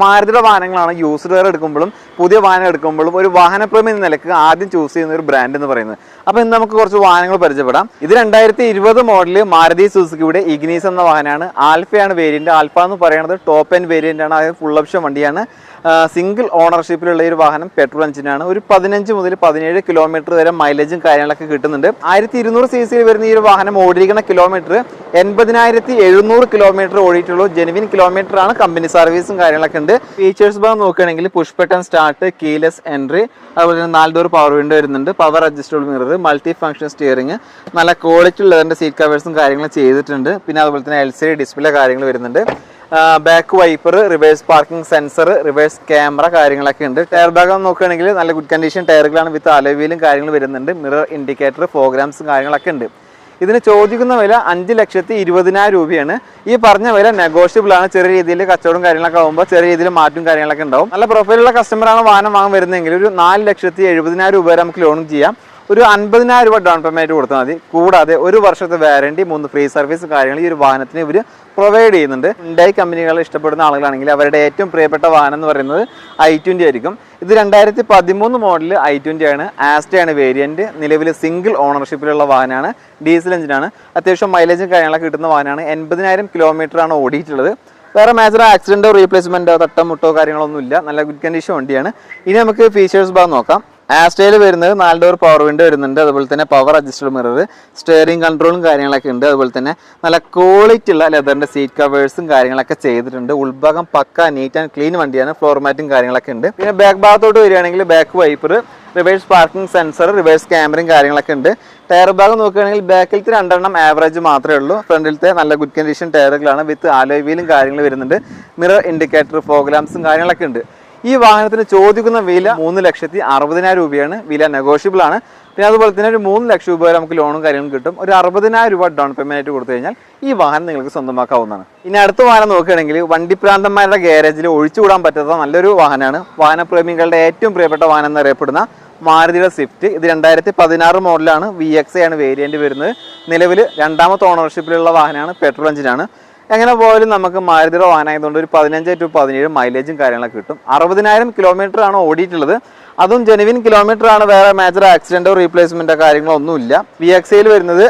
മാരുതിയുടെ വാഹനങ്ങളാണ് used wear എടുക്കുമ്പോഴും പുതിയ വാഹനം എടുക്കുമ്പോഴും ഒരു വാഹനപ്രേമി എന്ന നിലയ്ക്ക് ആദ്യം ചൂസ് ചെയ്യുന്ന ഒരു ബ്രാൻഡ് എന്ന് പറയുന്നത്. അപ്പോൾ ഇന്ന് നമുക്ക് കുറച്ച് വാഹനങ്ങൾ പരിചയപ്പെടാം. ഇത് രണ്ടായിരത്തി ഇരുപത് മോഡൽ മാരുതി സുസുക്കിയുടെ ഇഗ്നീസ് എന്ന വാഹനമാണ്. ആൽഫയാണ് വേരിയന്റ് ആൽഫ എന്ന് പറയുന്നത് ടോപ്പ് എൻഡ് വേരിയന്റ് ആണ്. അതായത് ഫുൾ ഓപ്ഷൻ വണ്ടിയാണ്. സിംഗിൾ ഓണർഷിപ്പിലുള്ള ഒരു വാഹനം പെട്രോൾ എഞ്ചിനാണ് ഒരു പതിനഞ്ച് മുതൽ പതിനേഴ് കിലോമീറ്റർ വരെ മൈലേജും കാര്യങ്ങളൊക്കെ കിട്ടുന്നുണ്ട്. ആയിരത്തി ഇരുന്നൂറ് സി സിയിൽ വരുന്ന ഈ ഒരു വാഹനം ഓടിയിരിക്കുന്ന കിലോമീറ്റർ എൺപതിനായിരത്തി എഴുന്നൂറ് കിലോമീറ്റർ ഓടിയിട്ടുള്ളൂ ജെനുവിൻ കിലോമീറ്റർ ആണ്. കമ്പനി സർവീസും കാര്യങ്ങളൊക്കെ ഉണ്ട്. ഫീച്ചേഴ്സ് ഭാഗം നോക്കുകയാണെങ്കിൽ push button start keyless entry അതുപോലെ തന്നെ നാല് ഡോർ പവർ വിൻഡോ വരുന്നുണ്ട്. Power adjustable mirror multi function steering നല്ല ക്വാളിറ്റി ഉള്ളതിന്റെ സീറ്റ് കവേഴ്സും കാര്യങ്ങളും ചെയ്തിട്ടുണ്ട്. പിന്നെ അതുപോലെ തന്നെ എൽ സി ഡി ഡിസ്പ്ലേ കാര്യങ്ങൾ വരുന്നുണ്ട്. Back wiper reverse parking sensor reverse camera കാര്യങ്ങളൊക്കെ ഉണ്ട്. ടയർ ഭാഗം നോക്കുകയാണെങ്കിൽ നല്ല ഗുഡ് കണ്ടീഷൻ ടയറുകളാണ് വിത്ത് അലവീലും കാര്യങ്ങൾ വരുന്നുണ്ട്. മിറർ ഇൻഡിക്കേറ്റർ പ്രോഗ്രാംസും കാര്യങ്ങളൊക്കെ ഉണ്ട്. ഇതിന് ചോദിക്കുന്ന വില അഞ്ച് ലക്ഷത്തി ഇരുപതിനായിരം രൂപയാണ്. ഈ പറഞ്ഞ വില നെഗോഷ്യബിൾ ആണ്. ചെറിയ രീതിയിൽ കച്ചവടം കാര്യങ്ങളൊക്കെ ആകുമ്പോൾ ചെറിയ രീതിയിൽ മാറ്റും കാര്യങ്ങളൊക്കെ ഉണ്ടാവും. നല്ല പ്രൊഫൈലുള്ള കസ്റ്റമറാണ് വാഹനം വാങ്ങാൻ വരുന്നതെങ്കിൽ ഒരു നാല് ലക്ഷത്തി എഴുപതിനായിരം രൂപ വരെ നമുക്ക് ലോണും ചെയ്യാം. ഒരു അൻപതിനായിരം രൂപ ഡൗൺ പേയ്മെന്റ് കൊടുത്താൽ മതി. കൂടാതെ ഒരു വർഷത്തെ വാറണ്ടി മൂന്ന് ഫ്രീ സർവീസ് കാര്യങ്ങൾ ഈ ഒരു വാഹനത്തിന് ഇവർ പ്രൊവൈഡ് ചെയ്യുന്നുണ്ട്. ഉണ്ടായി കമ്പനികളെ ഇഷ്ടപ്പെടുന്ന ആളുകളാണെങ്കിൽ അവരുടെ ഏറ്റവും പ്രിയപ്പെട്ട വാഹനം എന്ന് പറയുന്നത് ഐ ട്വന്റി ആയിരിക്കും. ഇത് രണ്ടായിരത്തി പതിമൂന്ന് മോഡൽ ഐ ട്വന്റി ആണ് ആസ്റ്റയാണ് വേരിയന്റ് നിലവിൽ സിംഗിൾ ഓണർഷിപ്പിലുള്ള വാഹനമാണ്. ഡീസൽ എഞ്ചിനാണ് അത്യാവശ്യം മൈലേജും കാര്യങ്ങളൊക്കെ കിട്ടുന്ന വാഹനമാണ്. എൺപതിനായിരം കിലോമീറ്റർ ആണ് ഓടിയിട്ടുള്ളത്. വേറെ മേജർ ആക്സിഡന്റോ റീപ്ലേസ്മെന്റോ തട്ടമുട്ടോ കാര്യങ്ങളൊന്നും ഇല്ല നല്ല ഗുഡ് കണ്ടീഷൻ വണ്ടിയാണ്. ഇനി നമുക്ക് ഫീച്ചേഴ്സ് ഭാഗം നോക്കാം. ആസ്റ്റയിൽ വരുന്നത് നാല് ഡോർ പവർ വിൻഡ് വരുന്നുണ്ട്. അതുപോലെ തന്നെ പവർ അഡ്ജസ്റ്റഡ് മിറർ സ്റ്റിയറിംഗ് കൺട്രോളും കാര്യങ്ങളൊക്കെ ഉണ്ട്. അതുപോലെ തന്നെ നല്ല ക്വാളിറ്റി ഉള്ള ലെതറിന്റെ സീറ്റ് കവേഴ്സും കാര്യങ്ങളൊക്കെ ചെയ്തിട്ടുണ്ട്. ഉൾഭാഗം പക്ക നീറ്റ് ആൻഡ് ക്ലീൻ വണ്ടിയാണ്. ഫ്ലോർ മാറ്റും കാര്യങ്ങളൊക്കെ ഉണ്ട്. പിന്നെ ബാക്ക് ഭാഗത്തോട്ട് വരികയാണെങ്കിൽ back wiper reverse parking sensor reverse ക്യാമറയും കാര്യങ്ങളൊക്കെ ഉണ്ട്. ടയർ ഭാഗം നോക്കുകയാണെങ്കിൽ ബാക്കിലത്തെ രണ്ടെണ്ണം ആവറേജ് മാത്രമേ ഉള്ളൂ. ഫ്രണ്ടിലത്തെ നല്ല ഗുഡ് കണ്ടീഷൻ ടയറുകളാണ് വിത്ത് ആലോയ് വീലും കാര്യങ്ങൾ വരുന്നുണ്ട്. മിറർ ഇൻഡിക്കേറ്റർ പ്രോഗ്രാംസും കാര്യങ്ങളൊക്കെ ഉണ്ട്. ഈ വാഹനത്തിന് ചോദിക്കുന്ന വില മൂന്ന് ലക്ഷത്തി അറുപതിനായിരം രൂപയാണ്. വില നെഗോഷ്യബിൾ ആണ്. പിന്നെ അതുപോലെ തന്നെ ഒരു മൂന്ന് ലക്ഷം രൂപ വരെ നമുക്ക് ലോണും കാര്യങ്ങളും കിട്ടും. ഒരു അറുപതിനായിരം രൂപ ഡൗൺ പേയ്മെന്റ് ആയിട്ട് കൊടുത്തു കഴിഞ്ഞാൽ ഈ വാഹനം നിങ്ങൾക്ക് സ്വന്തമാക്കാവുന്നതാണ്. ഇനി അടുത്ത വാഹനം നോക്കുകയാണെങ്കിൽ വണ്ടിപ്രാന്തന്മാരുടെ ഗാരേജിൽ ഒഴിച്ചുകൂടാൻ പറ്റാത്ത നല്ലൊരു വാഹനമാണ്. വാഹനപ്രേമികളുടെ ഏറ്റവും പ്രിയപ്പെട്ട വാഹനം എന്നറിയപ്പെടുന്ന മാരുതിയുടെ സ്വിഫ്റ്റ്. ഇത് രണ്ടായിരത്തി പതിനാറ് മോഡലാണ് വി എക്സ് ആണ് വേരിയന്റ് വരുന്നത്. നിലവിൽ രണ്ടാമത്തെ ഓണർഷിപ്പിലുള്ള വാഹനമാണ്. പെട്രോൾ എഞ്ചിനാണ് എങ്ങനെ പോയാലും നമുക്ക് മാരുതിയുടെ വാഹനമായതുകൊണ്ട് ഒരു പതിനഞ്ച് ടു പതിനേഴ് മൈലേജും കാര്യങ്ങളൊക്കെ കിട്ടും. അറുപതിനായിരം കിലോമീറ്റർ ആണ് ഓടിയിട്ടുള്ളത്. അതും ജെനുവിൻ കിലോമീറ്റർ ആണ്. വേറെ മേജർ ആക്സിഡന്റോ റീപ്ലേസ്മെന്റോ കാര്യങ്ങളോ ഒന്നുമില്ല വി എക്സയിൽ വരുന്നത്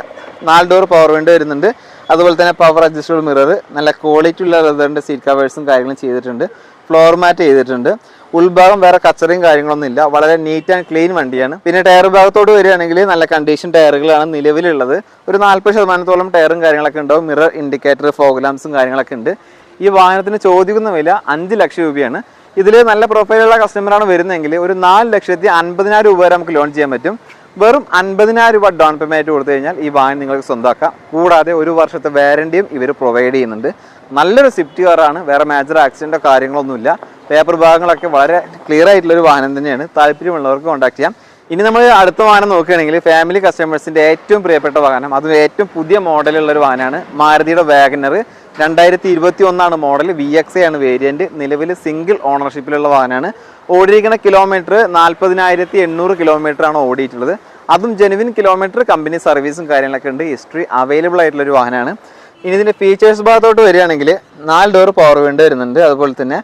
നാല് ഡോർ പവർ വിൻഡോ വരുന്നുണ്ട്. അതുപോലെ തന്നെ പവർ അഡ്ജസ്റ്റബിൾ മിറർ നല്ല ക്വാളിറ്റി ഉള്ള ലെതറിന്റെ സീറ്റ് കവേഴ്സും കാര്യങ്ങളും ചെയ്തിട്ടുണ്ട്. ഫ്ലോർ മാറ്റ് ചെയ്തിട്ടുണ്ട്. ഉൾഭാഗം വേറെ കച്ചറയും കാര്യങ്ങളൊന്നും ഇല്ല. വളരെ നീറ്റ് ആൻഡ് ക്ലീൻ വണ്ടിയാണ്. പിന്നെ ടയർ ഭാഗത്തോട് വരികയാണെങ്കിൽ നല്ല കണ്ടീഷൻ ടയറുകളാണ് നിലവിലുള്ളത്. ഒരു നാൽപ്പത് ശതമാനത്തോളം ടയറും കാര്യങ്ങളൊക്കെ ഉണ്ടാവും. മിറർ ഇൻഡിക്കേറ്റർ ഫോഗ്ലാംസും കാര്യങ്ങളൊക്കെ ഉണ്ട്. ഈ വാഹനത്തിന് ചോദിക്കുന്ന വില അഞ്ച് ലക്ഷം രൂപയാണ്. ഇതിൽ നല്ല പ്രൊഫൈലുള്ള കസ്റ്റമറാണ് വരുന്നതെങ്കിൽ ഒരു നാല് ലക്ഷത്തി അൻപതിനായിരം രൂപ വരെ നമുക്ക് ലോൺ ചെയ്യാൻ പറ്റും. വെറും അൻപതിനായിരം രൂപ ഡൗൺ പേയ്മെന്റ് കൊടുത്തു കഴിഞ്ഞാൽ ഈ വാഹനം നിങ്ങൾക്ക് സ്വന്തമാക്കാം. കൂടാതെ ഒരു വർഷത്തെ വാരണ്ടിയും ഇവർ പ്രൊവൈഡ് ചെയ്യുന്നുണ്ട്. നല്ലൊരു സ്വിഫ്റ്റ് കാറാണ് വേറെ മേജർ ആക്സിഡന്റോ കാര്യങ്ങളൊന്നുമില്ല. പേപ്പർ ഭാഗങ്ങളൊക്കെ വളരെ ക്ലിയർ ആയിട്ടുള്ള ഒരു വാഹനം തന്നെയാണ്. താല്പര്യമുള്ളവർക്ക് കോൺടാക്ട് ചെയ്യാം. ഇനി നമ്മൾ അടുത്ത വാഹനം നോക്കുകയാണെങ്കിൽ ഫാമിലി കസ്റ്റമേഴ്സിന്റെ ഏറ്റവും പ്രിയപ്പെട്ട വാഹനം. അതും ഏറ്റവും പുതിയ മോഡലുള്ള ഒരു വാഹനമാണ്. മാരുതിയുടെ വാഗനർ രണ്ടായിരത്തി ഇരുപത്തി ഒന്നാണ് മോഡൽ വി എക്സ് ആണ് വേരിയന്റ് നിലവിൽ സിംഗിൾ ഓണർഷിപ്പിലുള്ള വാഹനമാണ്. ഓടിയിരിക്കുന്ന കിലോമീറ്റർ നാൽപ്പതിനായിരത്തി എണ്ണൂറ് കിലോമീറ്റർ ആണ് ഓടിയിട്ടുള്ളത്. അതും ജെനുവിൻ കിലോമീറ്റർ കമ്പനി സർവീസും കാര്യങ്ങളൊക്കെ ഉണ്ട്. ഹിസ്റ്ററി അവൈലബിൾ ആയിട്ടുള്ള ഒരു വാഹനമാണ്. ഇനി ഇതിന്റെ ഫീച്ചേഴ്സ് ഭാഗത്തോട്ട് വരികയാണെങ്കിൽ നാല് ഡോർ പവർ വിൻഡോ വരുന്നുണ്ട്. അതുപോലെ തന്നെ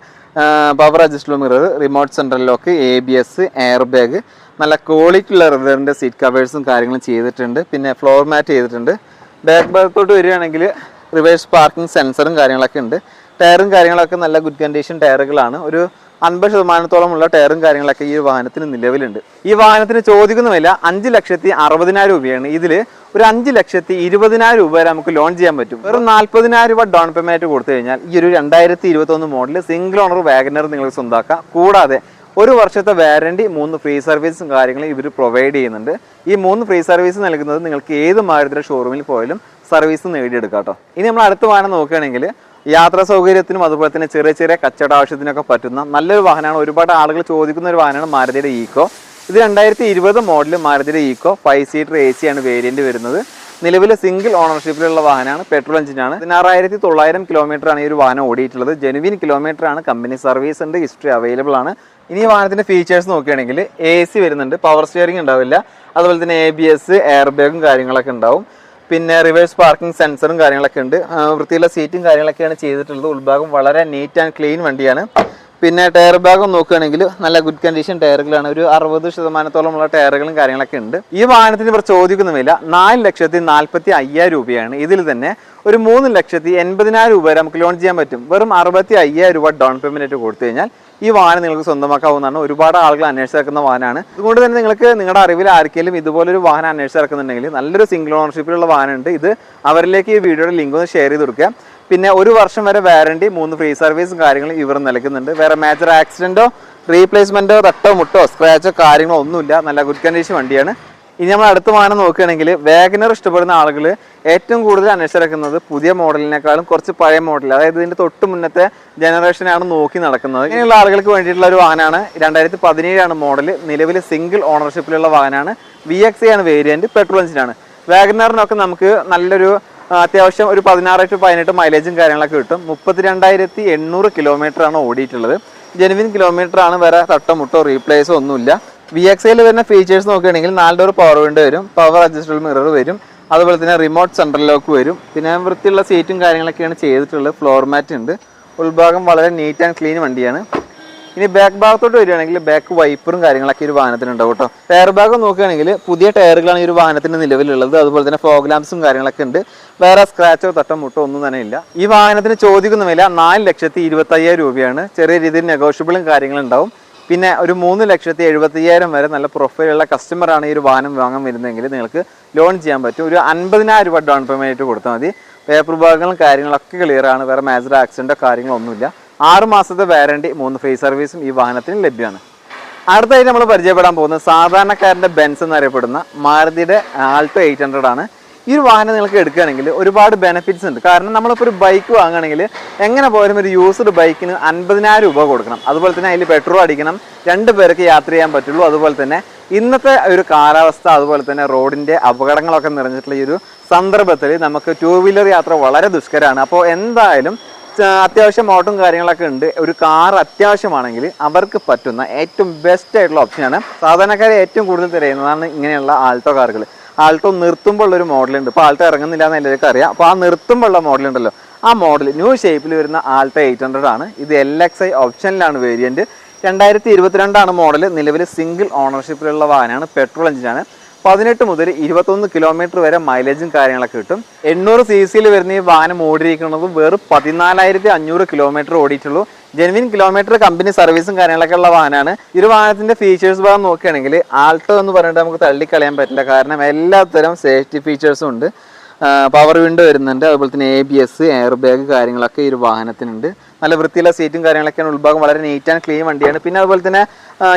power adjustable mirror remote central lock A B S air bag നല്ല ക്വാളിറ്റി ഉള്ള റിവറിന്റെ സീറ്റ് കവേഴ്സും കാര്യങ്ങളും ചെയ്തിട്ടുണ്ട്. പിന്നെ ഫ്ലോർ മാറ്റ് ചെയ്തിട്ടുണ്ട്. ബാക്ക് ഭാഗത്തോട്ട് വരികയാണെങ്കിൽ റിവേഴ്സ് പാർക്കിംഗ് സെൻസറും കാര്യങ്ങളൊക്കെ ഉണ്ട്. ടയറും കാര്യങ്ങളൊക്കെ നല്ല ഗുഡ് കണ്ടീഷൻ ടയറുകളാണ് ഒരു അൻപത് ശതമാനത്തോളമുള്ള ടയറും കാര്യങ്ങളൊക്കെ ഈ വാഹനത്തിന് നിലവിലുണ്ട്. ഈ വാഹനത്തിന് ചോദിക്കുന്ന വില അഞ്ച് ലക്ഷത്തി അറുപതിനായിരം രൂപയാണ്. ഇതിൽ ഒരു അഞ്ച് ലക്ഷത്തി ഇരുപതിനായിരം രൂപ വരെ നമുക്ക് ലോൺ ചെയ്യാൻ പറ്റും. വെറും നാൽപ്പതിനായിരം രൂപ ഡൗൺ പേയ്മെന്റ് കൊടുത്തു കഴിഞ്ഞാൽ ഈ ഒരു രണ്ടായിരത്തി ഇരുപത്തൊന്ന് മോഡൽ സിംഗിൾ ഓണർ വാഗനർ നിങ്ങൾക്ക് സ്വന്തമാക്കാം. കൂടാതെ ഒരു വർഷത്തെ വാരണ്ടി മൂന്ന് ഫ്രീ സർവീസും കാര്യങ്ങളും ഇവർ പ്രൊവൈഡ് ചെയ്യുന്നുണ്ട്. ഈ മൂന്ന് ഫ്രീ സർവീസ് നൽകുന്നത് നിങ്ങൾക്ക് ഏത് മാരുതിയുടെ ഷോറൂമിൽ പോയാലും സർവീസ് നേടിയെടുക്കാം കേട്ടോ. ഇനി നമ്മൾ അടുത്ത വാഹനം നോക്കുകയാണെങ്കിൽ യാത്രാ സൗകര്യത്തിനും അതുപോലെ തന്നെ ചെറിയ ചെറിയ കച്ചവട ആവശ്യത്തിനൊക്കെ പറ്റുന്ന നല്ലൊരു വാഹനമാണ്. ഒരുപാട് ആളുകൾ ചോദിക്കുന്ന ഒരു വാഹനമാണ് മാരുതിയുടെ ഈക്കോ. ഇത് രണ്ടായിരത്തി ഇരുപത് model മാരുതിയുടെ Eeco five seater A C ആണ് വേരിയന്റ് വരുന്നത്. നിലവിൽ സിംഗിൾ ഓണർഷിപ്പിലുള്ള വാഹനമാണ് പെട്രോൾ എഞ്ചിനാണ് പതിനാറായിരത്തി തൊള്ളായിരം കിലോമീറ്റർ ആണ് ഈ ഒരു വാഹനം ഓടിയിട്ടുള്ളത്. ജെനുവിൻ കിലോമീറ്റർ ആണ്. കമ്പനി സർവീസ് ഉണ്ട് ഹിസ്റ്ററി അവൈലബിൾ ആണ്. ഇനി ഈ വാഹനത്തിന്റെ ഫീച്ചേഴ്സ് നോക്കുകയാണെങ്കിൽ എ സി വരുന്നുണ്ട് പവർ സ്റ്റിയറിംഗ് ഉണ്ടാവില്ല. അതുപോലെ തന്നെ എ ബി എസ് എയർ ബാഗും കാര്യങ്ങളൊക്കെ ഉണ്ടാവും. പിന്നെ റിവേഴ്സ് പാർക്കിംഗ് സെൻസറും കാര്യങ്ങളൊക്കെ ഉണ്ട്. വൃത്തിയുള്ള സീറ്റും കാര്യങ്ങളൊക്കെയാണ് ചെയ്തിട്ടുള്ളത്. ഉൾഭാഗം വളരെ നീറ്റ് ആൻഡ് ക്ലീൻ വണ്ടിയാണ്. പിന്നെ ടയർ ഭാഗം നോക്കുകയാണെങ്കിൽ നല്ല ഗുഡ് കണ്ടീഷൻ ടയറുകളാണ് ഒരു അറുപത് ശതമാനത്തോളമുള്ള ടയറുകളും കാര്യങ്ങളൊക്കെ ഉണ്ട്. ഈ വാഹനത്തിന് ഇവർ ചോദിക്കുന്നുമില്ല നാല് ലക്ഷത്തി നാൽപ്പത്തി അയ്യായിരം രൂപയാണ്. ഇതിൽ തന്നെ ഒരു മൂന്ന് ലക്ഷത്തി എൺപതിനായിരം രൂപ വരെ നമുക്ക് ലോൺ ചെയ്യാൻ പറ്റും. വെറും അറുപത്തി അയ്യായിരം രൂപ ഡൗൺ ആയിട്ട് കൊടുത്തു കഴിഞ്ഞാൽ ഈ വാഹനം നിങ്ങൾക്ക് സ്വന്തമാക്കാവുന്നതാണ്. ഒരുപാട് ആളുകൾ അന്വേഷിച്ചിറക്കുന്ന വാഹനമാണ്. അതുകൊണ്ട് തന്നെ നിങ്ങൾക്ക് നിങ്ങളുടെ അറിവിൽ ആർക്കെങ്കിലും ഇതുപോലൊരു വാഹനം അന്വേഷിച്ചിറക്കുന്നുണ്ടെങ്കിൽ നല്ലൊരു സിംഗിൾ ഓണർഷിപ്പിലുള്ള വാഹനമുണ്ട്. ഇത് അവരിലേക്ക് ഈ വീഡിയോയുടെ ലിങ്ക് ഒന്ന് ഷെയർ ചെയ്ത് കൊടുക്കുക. പിന്നെ ഒരു വർഷം വരെ വാറണ്ടി മൂന്ന് ഫ്രീ സർവീസും കാര്യങ്ങളും ഇവർ നൽകുന്നുണ്ട് വേറെ മേജർ ആക്സിഡന്റോ റീപ്ലേസ്മെന്റോ തട്ടോ മുട്ടോ സ്ക്രാച്ചോ കാര്യങ്ങളോ ഒന്നുമില്ല. നല്ല ഗുഡ് കണ്ടീഷൻ വണ്ടിയാണ്. ഇനി നമ്മൾ അടുത്ത വാഹനം നോക്കുകയാണെങ്കിൽ വാഗനർ ഇഷ്ടപ്പെടുന്ന ആളുകൾ ഏറ്റവും കൂടുതൽ അന്വേഷിച്ചിറക്കുന്നത് പുതിയ മോഡലിനേക്കാളും കുറച്ച് പഴയ മോഡൽ അതായത് ഇതിന്റെ തൊട്ട് മുന്നത്തെ ജനറേഷനാണ് നോക്കി നടക്കുന്നത്. ഇങ്ങനെയുള്ള ആളുകൾക്ക് വേണ്ടിയിട്ടുള്ള ഒരു വാഹനമാണ്. രണ്ടായിരത്തി പതിനേഴാണ് മോഡൽ നിലവിൽ സിംഗിൾ ഓണർഷിപ്പിലുള്ള വാഹനമാണ്. വി എക്സ് ആണ് വേരിയന്റ് പെട്രോൾ എഞ്ചിനാണ് വാഗനറിനൊക്കെ നമുക്ക് നല്ലൊരു അത്യാവശ്യം ഒരു പതിനാറ് ടു പതിനെട്ട് മൈലേജും കാര്യങ്ങളൊക്കെ കിട്ടും. മുപ്പത്തിരണ്ടായിരത്തി എണ്ണൂറ് കിലോമീറ്റർ ആണ് ഓടിയിട്ടുള്ളത്. ജെനുവിൻ കിലോമീറ്റർ ആണ് വേറെ തട്ടമുട്ടോ റീപ്ലേസോ ഒന്നുമില്ല. വി എക്സ് ഐയിൽ വരുന്ന ഫീച്ചേഴ്സ് നോക്കുകയാണെങ്കിൽ നാല് ഡോർ പവർ വിൻഡോ വരും പവർ അഡ്ജസ്റ്റബിൾ മിറർ വരും അതുപോലെ തന്നെ റിമോട്ട് സെൻട്രൽ ലോക്ക് വരും. പിന്നെ വൃത്തിയുള്ള സീറ്റും കാര്യങ്ങളൊക്കെയാണ് ചെയ്തിട്ടുള്ളത്. ഫ്ലോർ മാറ്റ് ഉണ്ട്. ഉൾഭാഗം വളരെ നീറ്റ് ആൻഡ് ക്ലീൻ വണ്ടിയാണ്. ഇനി ബാക്ക് ഭാഗത്തോട്ട് വരികയാണെങ്കിൽ ബാക്ക് വൈപ്പറും കാര്യങ്ങളൊക്കെ ഒരു വാഹനത്തിനുണ്ടാവും കേട്ടോ. ടയർ ഭാഗം നോക്കുകയാണെങ്കിൽ പുതിയ ടയറുകളാണ് ഈ ഒരു വാഹനത്തിന് നിലവിലുള്ളത്. അതുപോലെ തന്നെ ഫോഗ് കാര്യങ്ങളൊക്കെ ഉണ്ട്. വേറെ സ്ക്രാച്ചോ തട്ടോ മുട്ടോ ഒന്നും തന്നെ ഇല്ല. ഈ വാഹനത്തിന് ചോദിക്കുന്ന വില നാല് ലക്ഷത്തി ഇരുപത്തയ്യായിരം രൂപയാണ്. ചെറിയ രീതിയിൽ നെഗോഷ്യബിളും കാര്യങ്ങളും ഉണ്ടാവും. പിന്നെ ഒരു മൂന്ന് ലക്ഷത്തി എഴുപത്തി അയ്യായിരം വരെ നല്ല പ്രൊഫൈലുള്ള കസ്റ്റമറാണ് ഈ ഒരു വാഹനം വാങ്ങാൻ വരുന്നതെങ്കിൽ നിങ്ങൾക്ക് ലോൺ ചെയ്യാൻ പറ്റും. ഒരു അൻപതിനായിരം രൂപ ഡൗൺ പേയ്മെന്റ് കൊടുത്താൽ മതി. പേപ്പർ ഭാഗങ്ങളും കാര്യങ്ങളൊക്കെ ക്ലിയർ ആണ്. വേറെ മേജർ ആക്സിഡന്റോ കാര്യങ്ങളോ ഒന്നുമില്ല. ആറ് മാസത്തെ വാറണ്ടി മൂന്ന് ഫ്രീ സർവീസും ഈ വാഹനത്തിന് ലഭ്യമാണ്. അടുത്തായിട്ട് നമ്മൾ പരിചയപ്പെടാൻ പോകുന്നത് സാധാരണക്കാരന്റെ ബെൻസ് എന്നറിയപ്പെടുന്ന മാരുതിയുടെ ആൾട്ടോ എയ്റ്റ് ഹൺഡ്രഡ് ആണ്. ഈ ഒരു വാഹനം നിങ്ങൾക്ക് എടുക്കുകയാണെങ്കിൽ ഒരുപാട് ബെനിഫിറ്റ്സ് ഉണ്ട്. കാരണം നമ്മളിപ്പോൾ ഒരു ബൈക്ക് വാങ്ങുകയാണെങ്കിൽ എങ്ങനെ പോയാലും ഒരു യൂസ്ഡ് ബൈക്കിന് അൻപതിനായിരം രൂപ കൊടുക്കണം. അതുപോലെ തന്നെ അതിൽ പെട്രോൾ അടിക്കണം. രണ്ട് പേർക്ക് യാത്ര ചെയ്യാൻ പറ്റുള്ളൂ. അതുപോലെ തന്നെ ഇന്നത്തെ ഒരു കാലാവസ്ഥ അതുപോലെ തന്നെ റോഡിന്റെ അപകടങ്ങളൊക്കെ നിറഞ്ഞിട്ടുള്ള ഈ ഒരു സന്ദർഭത്തിൽ നമുക്ക് ടൂ വീലർ യാത്ര വളരെ ദുഷ്കരമാണ്. അപ്പോൾ എന്തായാലും അത്യാവശ്യം ഓട്ടും കാര്യങ്ങളൊക്കെ ഉണ്ട്. ഒരു കാർ അത്യാവശ്യമാണെങ്കിൽ അവർക്ക് പറ്റുന്ന ഏറ്റവും ബെസ്റ്റ് ആയിട്ടുള്ള ഓപ്ഷനാണ് സാധാരണക്കാരെ ഏറ്റവും കൂടുതൽ തിരയുന്നതാണ് ഇങ്ങനെയുള്ള ആൾട്ടോ കാറുകൾ ആൾട്ടോ നിർത്തുമ്പോൾ ഉള്ള ഒരു മോഡലുണ്ട്. ഇപ്പോൾ ആൾട്ടോ ഇറങ്ങുന്നില്ല എന്ന് എല്ലാവർക്കും അറിയാം. അപ്പോൾ ആ നിർത്തുമ്പോൾ ഉള്ള മോഡൽ ഉണ്ടല്ലോ. ആ മോഡൽ ന്യൂ ഷേപ്പിൽ വരുന്ന ആൾട്ടോ എയ്റ്റ് ഹൺഡ്രഡ് ആണ്. ഇത് എൽ എക്സ് ഐ ഓപ്ഷനിലാണ് വേരിയന്റ് രണ്ടായിരത്തി ഇരുപത്തിരണ്ടാണ് മോഡൽ നിലവിൽ സിംഗിൾ ഓണർഷിപ്പിലുള്ള വാഹനമാണ്. പെട്രോൾ എഞ്ചിനാണ് പതിനെട്ട് മുതൽ ഇരുപത്തൊന്ന് കിലോമീറ്റർ വരെ മൈലേജും കാര്യങ്ങളൊക്കെ കിട്ടും. എണ്ണൂറ് സി സിയിൽ വരുന്ന ഈ വാഹനം ഓടിയിരിക്കുന്നത് വെറും പതിനാലായിരത്തി അഞ്ഞൂറ് കിലോമീറ്റർ ഓടിയിട്ടുള്ളൂ. ജെനുവിൻ കിലോമീറ്റർ കമ്പനി സർവീസും കാര്യങ്ങളൊക്കെ ഉള്ള വാഹനമാണ്. ഈ ഒരു വാഹനത്തിന്റെ ഫീച്ചേഴ്സ് ഭാഗം നോക്കുകയാണെങ്കിൽ ആൾട്ടോ എന്ന് പറഞ്ഞിട്ട് നമുക്ക് തള്ളിക്കളയാൻ പറ്റില്ല. കാരണം എല്ലാത്തരം സേഫ്റ്റി ഫീച്ചേഴ്സും ഉണ്ട്. പവർ വിൻഡോ വരുന്നുണ്ട്. അതുപോലെ തന്നെ A B S air bag കാര്യങ്ങളൊക്കെ ഈ ഒരു വാഹനത്തിനുണ്ട്. നല്ല വൃത്തിയുള്ള സീറ്റും കാര്യങ്ങളൊക്കെയാണ്. ഉൾഭാഗം വളരെ നീറ്റ് ആൻഡ് ക്ലീൻ വണ്ടിയാണ്. പിന്നെ അതുപോലെ തന്നെ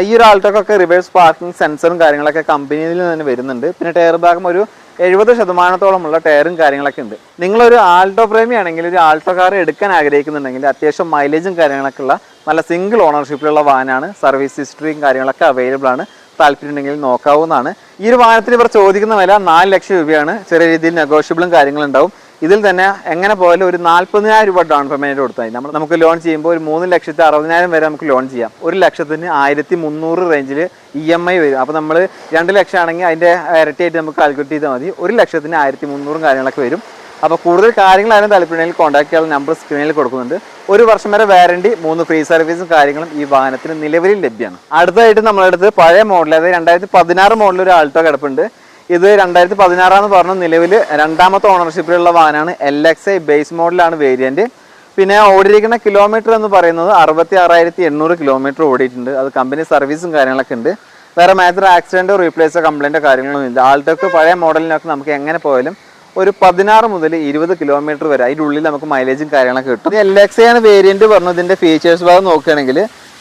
ഈ ഒരു ആൾട്ടോക്കൊക്കെ റിവേഴ്സ് പാർക്കിംഗ് സെൻസറും കാര്യങ്ങളൊക്കെ കമ്പനിയിൽ നിന്ന് തന്നെ വരുന്നുണ്ട്. പിന്നെ ടയർ ഭാഗം ഒരു എഴുപത് ശതമാനത്തോളമുള്ള ടയറും കാര്യങ്ങളൊക്കെ ഉണ്ട്. നിങ്ങളൊരു ആൾട്ടോ പ്രേമി ആണെങ്കിൽ ഒരു ആൾട്ടോ കാർ എടുക്കാൻ ആഗ്രഹിക്കുന്നുണ്ടെങ്കിൽ അത്യാവശ്യം മൈലേജും കാര്യങ്ങളൊക്കെ ഉള്ള നല്ല സിംഗിൾ ഓണർഷിപ്പിലുള്ള വാനാണ് സർവീസ് ഹിസ്റ്ററിയും കാര്യങ്ങളൊക്കെ അവൈലബിൾ ആണ്. താല്പര്യമുണ്ടെങ്കിൽ നോക്കാവുന്നതാണ്. ഈ ഒരു വാഹനത്തിന് ഇവർ ചോദിക്കുന്ന വില നാല് ലക്ഷം രൂപയാണ്. ചെറിയ രീതിയിൽ നെഗോഷ്യബിളും കാര്യങ്ങളും ഉണ്ടാവും. ഇതിൽ തന്നെ എങ്ങനെ പോയാലും ഒരു നാല്പതിനായിരം രൂപ ഡൗൺ പേയ്മെന്റ് കൊടുത്താൽ നമ്മൾ നമുക്ക് ലോൺ ചെയ്യുമ്പോൾ ഒരു മൂന്ന് ലക്ഷത്തി അറുപതിനായിരം വരെ നമുക്ക് ലോൺ ചെയ്യാം. ഒരു ലക്ഷത്തിന് ആയിരത്തി മുന്നൂറ് റേഞ്ചിൽ ഇ എം ഐ വരും. അപ്പോൾ നമ്മൾ രണ്ട് ലക്ഷം ആണെങ്കിൽ അതിന്റെ ഇരട്ടിയായിട്ട് നമുക്ക് കാൽക്കുലേറ്റ് ചെയ്താൽ മതി. ഒരു ലക്ഷത്തിന് ആയിരത്തി മുന്നൂറും കാര്യങ്ങളൊക്കെ വരും. അപ്പോൾ കൂടുതൽ കാര്യങ്ങൾ അതിന് താല്പര്യമുണ്ടെങ്കിൽ കോൺടാക്ട് ചെയ്യാൻ നമ്പർ സ്ക്രീനിൽ കൊടുക്കുന്നുണ്ട്. ഒരു വർഷം വരെ വാറണ്ടി മൂന്ന് ഫ്രീ സർവീസും കാര്യങ്ങളും ഈ വാഹനത്തിന് നിലവിൽ ലഭ്യമാണ്. അടുത്തായിട്ട് നമ്മളെടുത്ത് പഴയ മോഡൽ അതായത് രണ്ടായിരത്തി പതിനാറ് മോഡൽ ഒരു ആൾട്ടോ കിടപ്പുണ്ട്. ഇത് രണ്ടായിരത്തി പതിനാറാന്ന് പറഞ്ഞ നിലവിൽ രണ്ടാമത്തെ ഓണർഷിപ്പിലുള്ള വാഹനമാണ് എൽ എക്സ് ഐ ബേസ് മോഡലാണ് വേരിയന്റ് പിന്നെ ഓടിയിരിക്കുന്ന കിലോമീറ്റർ എന്ന് പറയുന്നത് അറുപത്തി ആറായിരത്തി എണ്ണൂറ് കിലോമീറ്റർ ഓടിയിട്ടുണ്ട്. അത് കമ്പനി സർവീസും കാര്യങ്ങളൊക്കെ ഉണ്ട്. വേറെ മേജർ ആക്സിഡന്റോ റീപ്ലേസോ കംപ്ലൈന്റോ കാര്യങ്ങളൊന്നും ഇല്ല. ആൾട്ടോക്ക് പഴയ മോഡലിനൊക്കെ നമുക്ക് എങ്ങനെ പോയാലും ഒരു പതിനാറ് മുതൽ ഇരുപത് കിലോമീറ്റർ വരെ അതിന്റെ ഉള്ളിൽ നമുക്ക് മൈലേജും കാര്യങ്ങളൊക്കെ കിട്ടും. എൽ എക്സ് ആണ് വേരിയന്റ് പറഞ്ഞു ഇതിന്റെ ഫീച്ചേഴ്സ് ഭാഗം നോക്കുകയാണെങ്കിൽ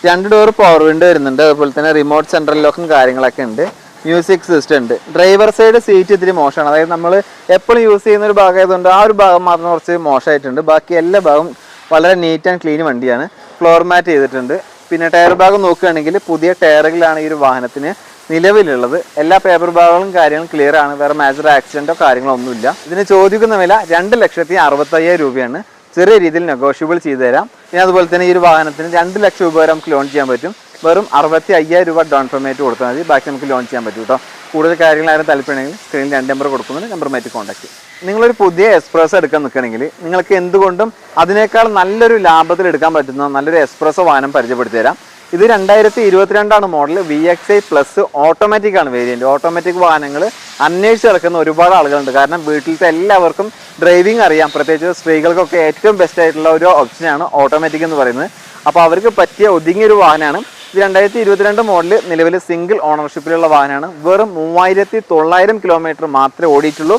രണ്ട് ഡോർ പവർ വിൻഡോ വരുന്നുണ്ട്. അതുപോലെ തന്നെ റിമോട്ട് സെൻട്രൽ ലോക്കും കാര്യങ്ങളൊക്കെ ഉണ്ട്. മ്യൂസിക് സിസ്റ്റം ഉണ്ട്. ഡ്രൈവർ സൈഡ് സീറ്റ് ഇത്തിരി മോശമാണ്. അതായത് നമ്മൾ എപ്പോഴും യൂസ് ചെയ്യുന്ന ഒരു ഭാഗമായതുകൊണ്ട് ആ ഒരു ഭാഗം മാത്രം കുറച്ച് മോശമായിട്ടുണ്ട്. ബാക്കി എല്ലാ ഭാഗവും വളരെ നീറ്റ് ആൻഡ് ക്ലീൻ വണ്ടിയാണ്. ഫ്ലോർ മാറ്റ് ചെയ്തിട്ടുണ്ട്. പിന്നെ ടയർ ഭാഗം നോക്കുകയാണെങ്കിൽ പുതിയ ടയറുകളാണ് ഈ ഒരു വാഹനത്തിന് നിലവിലുള്ളത്. എല്ലാ പേപ്പർ ഭാഗങ്ങളും കാര്യങ്ങളും ക്ലിയർ ആണ്. വേറെ മേജർ ആക്സിഡന്റോ കാര്യങ്ങളോ ഒന്നുമില്ല. ഇതിന് ചോദിക്കുന്ന വില രണ്ട് ലക്ഷത്തി അറുപത്തയ്യായിരം രൂപയാണ്. ചെറിയ രീതിയിൽ നെഗോഷ്യബിൾ ചെയ്തു തരാം പിന്നെ അതുപോലെ തന്നെ ഈ ഒരു വാഹനത്തിന് രണ്ട് ലക്ഷം രൂപ വരെ നമുക്ക് ലോൺ ചെയ്യാൻ പറ്റും. വെറും അറുപത്തി അയ്യായിരം രൂപ ഡൗൺ പേയ്മെന്റ് കൊടുത്താൽ മതി. ബാക്കി നമുക്ക് ലോൺ ചെയ്യാൻ പറ്റും കേട്ടോ കൂടുതൽ കാര്യങ്ങൾ ആരും താല്പര്യമുണ്ടെങ്കിൽ സ്ക്രീനിൽ രണ്ട് നമ്പർ കൊടുക്കുന്നുണ്ട് നമ്പറുമായിട്ട് കോൺടാക്ട് ചെയ്യും. നിങ്ങളൊരു പുതിയ എക്സ്പ്രസ് എടുക്കാൻ നിൽക്കുകയാണെങ്കിൽ നിങ്ങൾക്ക് എന്തുകൊണ്ടും അതിനേക്കാൾ നല്ലൊരു ലാഭത്തിൽ എടുക്കാൻ പറ്റുന്ന നല്ലൊരു എക്സ്പ്രസ് വാഹനം പരിചയപ്പെടുത്തി തരാം ഇത് രണ്ടായിരത്തി ഇരുപത്തിരണ്ടാണ് model V X I plus automatic ആണ് വേരിയന്റ് ഓട്ടോമാറ്റിക് വാഹനങ്ങൾ അന്വേഷിച്ച് നടക്കുന്ന ഒരുപാട് ആളുകളുണ്ട്. കാരണം വീട്ടിലത്തെ എല്ലാവർക്കും ഡ്രൈവിംഗ് അറിയാം. പ്രത്യേകിച്ച് സ്ത്രീകൾക്കൊക്കെ ഏറ്റവും ബെസ്റ്റ് ആയിട്ടുള്ള ഒരു ഓപ്ഷനാണ് ഓട്ടോമാറ്റിക് എന്ന് പറയുന്നത്. അപ്പോൾ അവർക്ക് പറ്റിയ ഒതുങ്ങിയൊരു വാഹനമാണ് ഇത് രണ്ടായിരത്തി ഇരുപത്തിരണ്ട് മോഡൽ നിലവിൽ സിംഗിൾ ഓണർഷിപ്പിലുള്ള വാഹനമാണ്. വെറും മൂവായിരത്തി തൊള്ളായിരം കിലോമീറ്റർ മാത്രമേ ഓടിയിട്ടുള്ളൂ.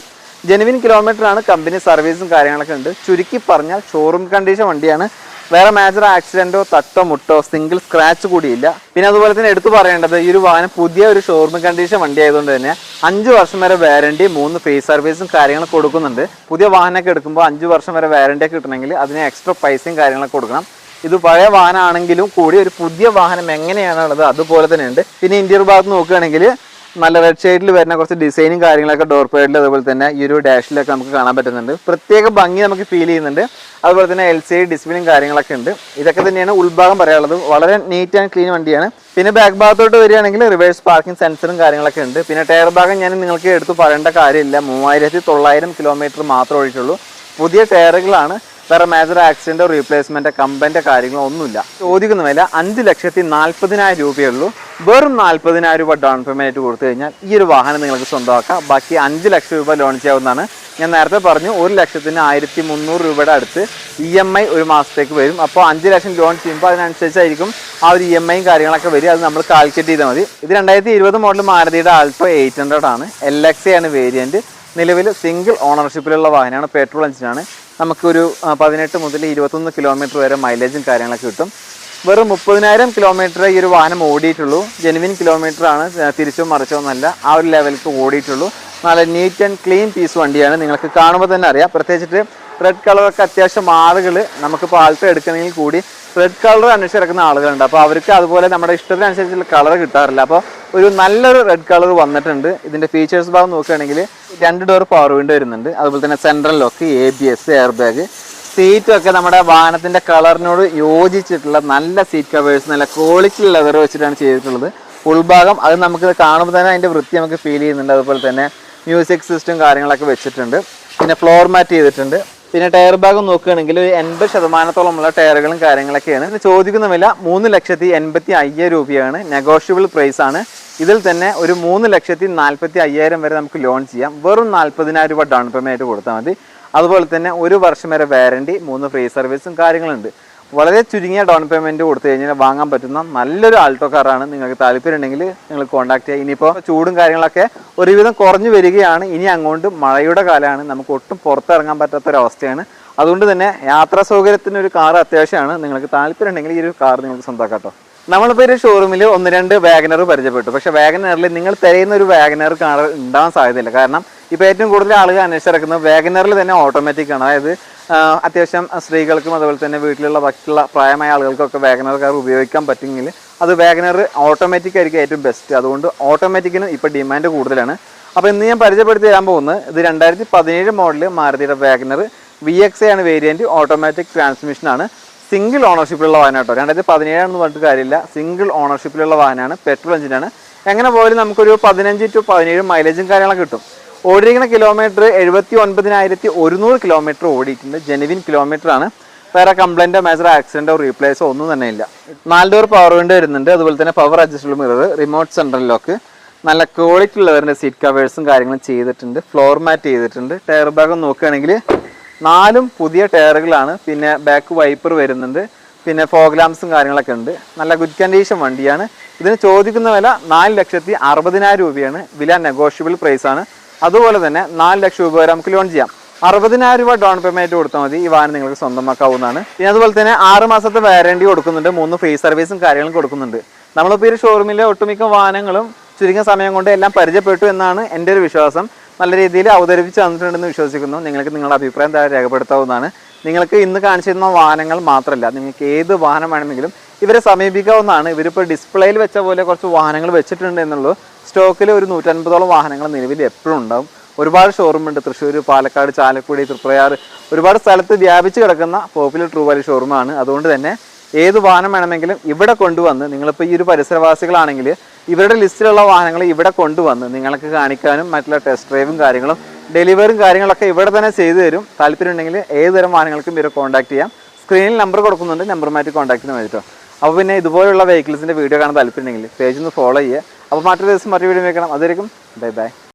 ജെനുവിൻ ആണ് കമ്പനി സർവീസും കാര്യങ്ങളൊക്കെ ഉണ്ട്. ചുരുക്കി പറഞ്ഞാൽ ഷോറൂം കണ്ടീഷൻ വണ്ടിയാണ്. വേറെ മേജർ ആക്സിഡന്റോ തട്ടോ മുട്ടോ സിംഗിൾ സ്ക്രാച്ച് കൂടിയില്ല. പിന്നെ അതുപോലെ തന്നെ എടുത്തു പറയേണ്ടത് ഈ ഒരു വാഹനം പുതിയ ഒരു ഷോറൂം കണ്ടീഷൻ വണ്ടി ആയതുകൊണ്ട് തന്നെ അഞ്ച് വർഷം വരെ വാരണ്ടി മൂന്ന് ഫ്രീ സർവീസും കാര്യങ്ങളും കൊടുക്കുന്നുണ്ട്. പുതിയ വാഹനമൊക്കെ എടുക്കുമ്പോൾ അഞ്ച് വർഷം വരെ വാറണ്ടി ഒക്കെ കിട്ടണമെങ്കിൽ അതിന് എക്സ്ട്രാ പൈസയും കാര്യങ്ങളൊക്കെ കൊടുക്കണം. ഇത് പഴയ വാഹനമാണെങ്കിലും കൂടി ഒരു പുതിയ വാഹനം എങ്ങനെയാണുള്ളത് അതുപോലെ തന്നെ ഉണ്ട് പിന്നെ ഇന്ത്യൻ ഭാഗത്ത് നോക്കുകയാണെങ്കിൽ നല്ല റെഡ് ഷെയ്ഡിൽ വരുന്ന കുറച്ച് ഡിസൈനും കാര്യങ്ങളൊക്കെ ഡോർ പേഡിൽ അതുപോലെ തന്നെ ഈ ഒരു ഡാഷിലൊക്കെ നമുക്ക് കാണാൻ പറ്റുന്നുണ്ട്. പ്രത്യേക ഭംഗി നമുക്ക് ഫീൽ ചെയ്യുന്നുണ്ട്. അതുപോലെ തന്നെ എൽ സി ഡിസ്പ്ലേയും കാര്യങ്ങളൊക്കെ ഉണ്ട്. ഇതൊക്കെ തന്നെയാണ് ഉൾഭാഗം പറയാനുള്ളത്. വളരെ നീറ്റ് ആൻഡ് ക്ലീൻ വണ്ടിയാണ്. പിന്നെ ബാക്ക് ഭാഗത്തോട്ട് വരികയാണെങ്കിൽ റിവേഴ്സ് പാർക്കിംഗ് സെൻസറും കാര്യങ്ങളൊക്കെ ഉണ്ട്. പിന്നെ ടയർ ഭാഗം ഞാൻ നിങ്ങൾക്ക് എടുത്ത് പറയേണ്ട കാര്യമില്ല. മൂവായിരത്തി തൊള്ളായിരം കിലോമീറ്റർ മാത്രമേ ഓടിയിട്ടുള്ളൂ. പുതിയ ടയറുകളാണ് വേറെ മേജർ ആക്സിഡന്റോ റീപ്ലേസ്മെന്റ് കമ്പന്റെ കാര്യങ്ങളോ ഒന്നുമില്ല. ചോദിക്കുന്ന വില അഞ്ച് ലക്ഷത്തി നാൽപ്പതിനായിരം രൂപയേ ഉള്ളൂ വെറും നാൽപ്പതിനായിരം രൂപ ഡൗൺ പേയ്മെന്റ് കൊടുത്തു കഴിഞ്ഞാൽ ഈ ഒരു വാഹനം നിങ്ങൾക്ക് സ്വന്തമാക്കാം. ബാക്കി അഞ്ച് ലക്ഷം രൂപ ലോൺ ചെയ്യാവുന്നതാണ്. ഞാൻ നേരത്തെ പറഞ്ഞു ഒരു ലക്ഷത്തിന് ആയിരത്തി മുന്നൂറ് രൂപയുടെ അടുത്ത് ഇ എം ഐ ഒരു മാസത്തേക്ക് വരും. അപ്പോൾ അഞ്ച് ലക്ഷം ലോൺ ചെയ്യുമ്പോൾ അതിനനുസരിച്ചായിരിക്കും ആ ഒരു ഇ എം ഐയും കാര്യങ്ങളൊക്കെ വരും അത് നമ്മൾ കാൽക്കുലേറ്റ് ചെയ്താൽ മതി. ഇത് രണ്ടായിരത്തി ഇരുപത് മോഡൽ മാരുതിയുടെ ആൽഫോ എയ്റ്റ് ഹൺഡ്രഡ് ആണ്. എൽ എക്സ് ആണ് വേരിയന്റ് നിലവിൽ സിംഗിൾ ഓണർഷിപ്പിലുള്ള വാഹനമാണ്. പെട്രോൾ എഞ്ചിനാണ് നമുക്കൊരു പതിനെട്ട് മുതൽ ഇരുപത്തൊന്ന് കിലോമീറ്റർ വരെ മൈലേജും കാര്യങ്ങളൊക്കെ കിട്ടും. വെറും മുപ്പതിനായിരം കിലോമീറ്റർ ഈ ഒരു വാഹനം ഓടിയിട്ടുള്ളൂ. ജെനുവിൻ കിലോമീറ്റർ ആണ് തിരിച്ചോ മറിച്ചോ എന്നല്ല ആ ഒരു ലെവലിലേക്ക് ഓടിയിട്ടുള്ളൂ. നല്ല നീറ്റ് ആൻഡ് ക്ലീൻ പീസ് വണ്ടിയാണ്. നിങ്ങൾക്ക് കാണുമ്പോൾ തന്നെ അറിയാം. പ്രത്യേകിച്ചിട്ട് റെഡ് കളറൊക്കെ അത്യാവശ്യം ആളുകൾ നമുക്കിപ്പോൾ ആൾട്ടോ എടുക്കണമെങ്കിൽ കൂടി റെഡ് കളർ അന്വേഷിച്ച് കിടക്കുന്ന ആളുകളുണ്ട്. അപ്പോൾ അവർക്ക് അതുപോലെ നമ്മുടെ ഇഷ്ടത്തിനനുസരിച്ചുള്ള കളർ കിട്ടാറില്ല. അപ്പോൾ ഒരു നല്ലൊരു റെഡ് കളർ വന്നിട്ടുണ്ട്. ഇതിന്റെ ഫീച്ചേഴ്സ് ഭാഗം നോക്കുകയാണെങ്കിൽ രണ്ട് ഡോർ പവർ വിൻഡോ വരുന്നുണ്ട്. അതുപോലെ തന്നെ central lock A B S air bag സീറ്റും ഒക്കെ നമ്മുടെ വാഹനത്തിന്റെ കളറിനോട് യോജിച്ചിട്ടുള്ള നല്ല സീറ്റ് കവേഴ്സ് നല്ല ക്വാളിറ്റി ലെതർ വെച്ചിട്ടാണ് ചെയ്തിട്ടുള്ളത്. ഉൾഭാഗം അത് നമുക്ക് കാണുമ്പോൾ തന്നെ അതിന്റെ വൃത്തി നമുക്ക് ഫീൽ ചെയ്യുന്നുണ്ട്. അതുപോലെ തന്നെ മ്യൂസിക് സിസ്റ്റം കാര്യങ്ങളൊക്കെ വെച്ചിട്ടുണ്ട്. പിന്നെ ഫ്ലോർ മാറ്റ് ചെയ്തിട്ടുണ്ട്. പിന്നെ ടയർ ഭാഗം നോക്കുകയാണെങ്കിൽ ഒരു എൺപത് ശതമാനത്തോളമുള്ള ടയറുകളും കാര്യങ്ങളൊക്കെയാണ്. ഇത് ചോദിക്കുന്ന വില മൂന്ന് ലക്ഷത്തി എൺപത്തി അയ്യായിരം രൂപയാണ്. നെഗോഷ്യബിൾ പ്രൈസ് ആണ്. ഇതിൽ തന്നെ ഒരു മൂന്ന് ലക്ഷത്തി നാൽപ്പത്തി അയ്യായിരം വരെ നമുക്ക് ലോൺ ചെയ്യാം. വെറും നാൽപ്പതിനായിരം രൂപ ഡൗൺ പേയ്മെന്റ് കൊടുത്താൽ മതി. അതുപോലെ തന്നെ ഒരു വർഷം വരെ വാറണ്ടി മൂന്ന് ഫ്രീ സർവീസും കാര്യങ്ങളുണ്ട്. വളരെ ചുരുങ്ങിയ ഡൗൺ പേയ്മെന്റ് കൊടുത്തു കഴിഞ്ഞാൽ വാങ്ങാൻ പറ്റുന്ന നല്ലൊരു ആൾട്ടോ കാറാണ് നിങ്ങൾക്ക് താല്പര്യം ഉണ്ടെങ്കിൽ നിങ്ങൾ കോൺടാക്ട് ചെയ്യുക ഇനിയിപ്പോൾ ചൂടും കാര്യങ്ങളൊക്കെ ഒരുവിധം കുറഞ്ഞു വരികയാണ്. ഇനി അങ്ങോട്ട് മഴയുടെ കാലമാണ്. നമുക്ക് ഒട്ടും പുറത്തിറങ്ങാൻ പറ്റാത്ത ഒരു അവസ്ഥയാണ് അതുകൊണ്ട് തന്നെ യാത്രാ സൗകര്യത്തിന് ഒരു കാർ അത്യാവശ്യമാണ്. നിങ്ങൾക്ക് താല്പര്യം ഉണ്ടെങ്കിൽ ഈ ഒരു കാർ നിങ്ങൾക്ക് സ്വന്തമാക്കാം നമ്മളിപ്പോൾ ഒരു ഷോറൂമിൽ ഒന്ന് രണ്ട് വാഗനർ പരിചയപ്പെട്ടു. പക്ഷേ വാഗനറിൽ നിങ്ങൾ തിരയുന്ന ഒരു വാഗനർ കാർ ഉണ്ടാവാൻ സാധ്യതയില്ല. കാരണം ഇപ്പോൾ ഏറ്റവും കൂടുതൽ ആളുകൾ അന്വേഷിച്ചിറക്കുന്നത് വാഗനറിൽ തന്നെ ഓട്ടോമാറ്റിക് ആണ്. അതായത് അത്യാവശ്യം സ്ത്രീകൾക്കും അതുപോലെ തന്നെ വീട്ടിലുള്ള ബാക്കിയുള്ള പ്രായമായ ആളുകൾക്കൊക്കെ വാഗനർ കാർ ഉപയോഗിക്കാൻ പറ്റുമെങ്കിൽ അത് വാഗനർ ഓട്ടോമാറ്റിക് ആയിരിക്കും ഏറ്റവും ബെസ്റ്റ് അതുകൊണ്ട് ഓട്ടോമാറ്റിക്കിന് ഇപ്പോൾ ഡിമാൻഡ് കൂടുതലാണ്. അപ്പോൾ ഇന്ന് ഞാൻ പരിചയപ്പെടുത്തി തരാൻ പോകുന്നത് ഇത് രണ്ടായിരത്തി പതിനേഴ് മോഡൽ മാരുതിയുടെ വാഗനർ വി എക്സ് ആണ് വേരിയന്റ് ഓട്ടോമാറ്റിക് ട്രാൻസ്മിഷനാണ് സിംഗിൾ ഓണർഷിപ്പിലുള്ള വാഹനം കേട്ടോ. രണ്ടായിരത്തി പതിനേഴാണെന്ന് പറഞ്ഞിട്ട് കാര്യമില്ല. സിംഗിൾ ഓണർഷിപ്പിലുള്ള വാഹനമാണ് പെട്രോൾ എഞ്ചിനാണ് എങ്ങനെ പോയാലും നമുക്കൊരു പതിനഞ്ച് ടു പതിനേഴ് മൈലേജും കാര്യങ്ങളൊക്കെ കിട്ടും. ഓടിയിരിക്കുന്ന കിലോമീറ്റർ എഴുപത്തി ഒൻപതിനായിരത്തി ഒരുന്നൂറ് കിലോമീറ്റർ ഓടിയിട്ടുണ്ട്. ജെനുവിൻ കിലോമീറ്റർ ആണ്. വേറെ കംപ്ലൈന്റോ മേജർ ആക്സിഡന്റോ റീപ്ലേസോ ഒന്നും തന്നെ ഇല്ല. നാല് ഡോർ പവർ വിൻഡോ വരുന്നുണ്ട്. അതുപോലെ തന്നെ power adjustable mirror remote central lock നല്ല ക്വാളിറ്റി ഉള്ളവരുടെ സീറ്റ് കവേഴ്സും കാര്യങ്ങളും ചെയ്തിട്ടുണ്ട്. ഫ്ലോർ മാറ്റ് ചെയ്തിട്ടുണ്ട്. ടയർ ഭാഗം നോക്കുകയാണെങ്കിൽ നാലും പുതിയ ടയറുകളാണ് പിന്നെ ബാക്ക് വൈപ്പർ വരുന്നുണ്ട്. പിന്നെ ഫോഗ് ലാംപ്സും കാര്യങ്ങളൊക്കെ ഉണ്ട്. നല്ല ഗുഡ് കണ്ടീഷൻ വണ്ടിയാണ്. ഇതിന് ചോദിക്കുന്ന വില നാല് ലക്ഷത്തി അറുപതിനായിരം രൂപയാണ്. വില നെഗോഷ്യബിൾ പ്രൈസാണ് അതുപോലെ തന്നെ നാല് ലക്ഷം രൂപ വരെ നമുക്ക് ലോൺ ചെയ്യാം. അറുപതിനായിരം രൂപ ഡൗൺ പേയ്മെന്റ് കൊടുത്താൽ മതി. ഈ വാഹനം നിങ്ങൾക്ക് സ്വന്തമാക്കാവുന്നതാണ്. പിന്നെ അതുപോലെ തന്നെ ആറ് മാസത്തെ വാറണ്ടി കൊടുക്കുന്നുണ്ട്. മൂന്ന് ഫ്രീ സർവീസും കാര്യങ്ങളും കൊടുക്കുന്നുണ്ട്. നമ്മളിപ്പോൾ ഈ ഷോറൂമിലെ ഒട്ടുമിക്ക വാഹനങ്ങളും ചുരുങ്ങിയ സമയം കൊണ്ട് എല്ലാം പരിചയപ്പെട്ടു എന്നാണ് എന്റെ ഒരു വിശ്വാസം. നല്ല രീതിയിൽ അവതരിപ്പിച്ച് തന്നിട്ടുണ്ടെന്ന് വിശ്വസിക്കുന്നു. നിങ്ങൾക്ക് നിങ്ങളുടെ അഭിപ്രായം താഴെ രേഖപ്പെടുത്താവുന്നതാണ്. നിങ്ങൾക്ക് ഇന്ന് കാണിച്ചിരുന്ന വാഹനങ്ങൾ മാത്രമല്ല നിങ്ങൾക്ക് ഏത് വാഹനം വേണമെങ്കിലും ഇവരെ സമീപിക്കാവുന്നതാണ്. ഇവരിപ്പോൾ ഡിസ്പ്ലേയിൽ വെച്ച പോലെ കുറച്ച് വാഹനങ്ങൾ വെച്ചിട്ടുണ്ട് എന്നുള്ളൂ. സ്റ്റോക്കിൽ ഒരു നൂറ്റൻപതോളം വാഹനങ്ങൾ നിലവിൽ എപ്പോഴും ഉണ്ടാവും. ഒരുപാട് ഷോറൂമുണ്ട് തൃശ്ശൂർ പാലക്കാട് ചാലക്കുടി തൃപ്രയാർ ഒരുപാട് സ്ഥലത്ത് വ്യാപിച്ച് കിടക്കുന്ന പോപ്പുലർ ട്രൂവാലി ഷോറൂമാണ് അതുകൊണ്ട് തന്നെ ഏത് വാഹനം വേണമെങ്കിലും ഇവിടെ കൊണ്ടുവന്ന് നിങ്ങളിപ്പോൾ ഈ ഒരു പരിസരവാസികളാണെങ്കിൽ ഇവരുടെ ലിസ്റ്റിലുള്ള വാഹനങ്ങൾ ഇവിടെ കൊണ്ടുവന്ന് നിങ്ങൾക്ക് കാണിക്കാനും മറ്റുള്ള ടെസ്റ്റ് ഡ്രൈവും കാര്യങ്ങളും ഡെലിവറിയും കാര്യങ്ങളൊക്കെ ഇവിടെ തന്നെ ചെയ്തു തരും. താല്പര്യം ഉണ്ടെങ്കിൽ ഏത് തരം വാഹനങ്ങൾക്കും ഇവരെ കോൺടാക്ട് ചെയ്യാം. സ്ക്രീനിൽ നമ്പർ കൊടുക്കുന്നുണ്ട്. നമ്പർ മാറ്റി കോൺടാക്ട് ചെയ്യാൻ വേണ്ടിയിട്ടോ അപ്പോൾ പിന്നെ ഇതുപോലുള്ള വെഹിക്കിൾസിന്റെ വീഡിയോ കാണാൻ താല്പര്യമുണ്ടെങ്കിൽ പേജ് ഒന്ന് ഫോളോ ചെയ്യുക. അപ്പോൾ മറ്റൊരു ദിവസം മറ്റൊരു വീഡിയോ വെക്കണം അതായിരിക്കും ബൈ ബൈ.